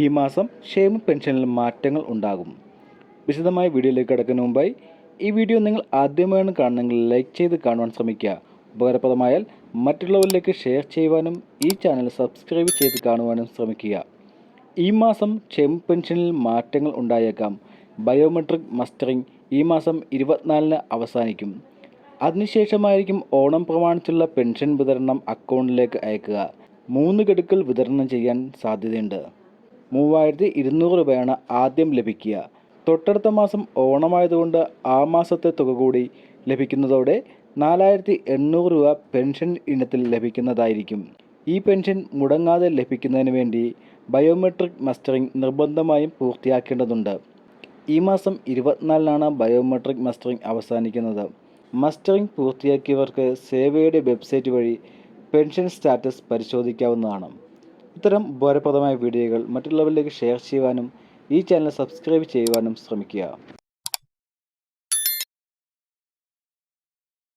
ഈ മാസം ക്ഷേമ പെൻഷനിൽ മാറ്റങ്ങൾ ഉണ്ടാകും. വിശദമായ വീഡിയോയിലേക്ക് കടക്കുന്ന മുമ്പായി ഈ വീഡിയോ നിങ്ങൾ ആദ്യമായാണ് കാണുന്നെങ്കിൽ ലൈക്ക് ചെയ്ത് കാണുവാൻ ശ്രമിക്കുക. ഉപകാരപ്രദമായാൽ മറ്റുള്ളവരിലേക്ക് ഷെയർ ചെയ്യുവാനും ഈ ചാനൽ സബ്സ്ക്രൈബ് ചെയ്ത് കാണുവാനും ശ്രമിക്കുക. ഈ മാസം ക്ഷേമ പെൻഷനിൽ മാറ്റങ്ങൾ ഉണ്ടായേക്കാം. ബയോമെട്രിക് മസ്റ്ററിംഗ് ഈ മാസം ഇരുപത്തിനാലിന് അവസാനിക്കും. അതിനുശേഷമായിരിക്കും ഓണം പ്രമാണിച്ചുള്ള പെൻഷൻ വിതരണം അക്കൗണ്ടിലേക്ക് അയക്കുക. മൂന്ന് ഗഡുക്കൾ വിതരണം ചെയ്യാൻ സാധ്യതയുണ്ട്. മൂവായിരത്തി ഇരുന്നൂറ് രൂപയാണ് ആദ്യം ലഭിക്കുക. തൊട്ടടുത്ത മാസം ഓണമായതുകൊണ്ട് ആ മാസത്തെ തുക കൂടി ലഭിക്കുന്നതോടെ നാലായിരത്തി എണ്ണൂറ് രൂപ പെൻഷൻ ഇനത്തിൽ ലഭിക്കുന്നതായിരിക്കും. ഈ പെൻഷൻ മുടങ്ങാതെ ലഭിക്കുന്നതിന് വേണ്ടി ബയോമെട്രിക് മസ്റ്ററിംഗ് നിർബന്ധമായും പൂർത്തിയാക്കേണ്ടതുണ്ട്. ഈ മാസം ഇരുപത്തിനാലിനാണ് ബയോമെട്രിക് മസ്റ്ററിംഗ് അവസാനിക്കുന്നത്. മസ്റ്ററിംഗ് പൂർത്തിയാക്കിയവർക്ക് സേവയുടെ വെബ്സൈറ്റ് വഴി പെൻഷൻ സ്റ്റാറ്റസ് പരിശോധിക്കാവുന്നതാണ്. ഇത്തരം ഉപകാരപ്രദമായ വീഡിയോകൾ മറ്റുള്ളവരിലേക്ക് ഷെയർ ചെയ്യുവാനും ഈ ചാനൽ സബ്സ്ക്രൈബ് ചെയ്യുവാനും ശ്രമിക്കുക.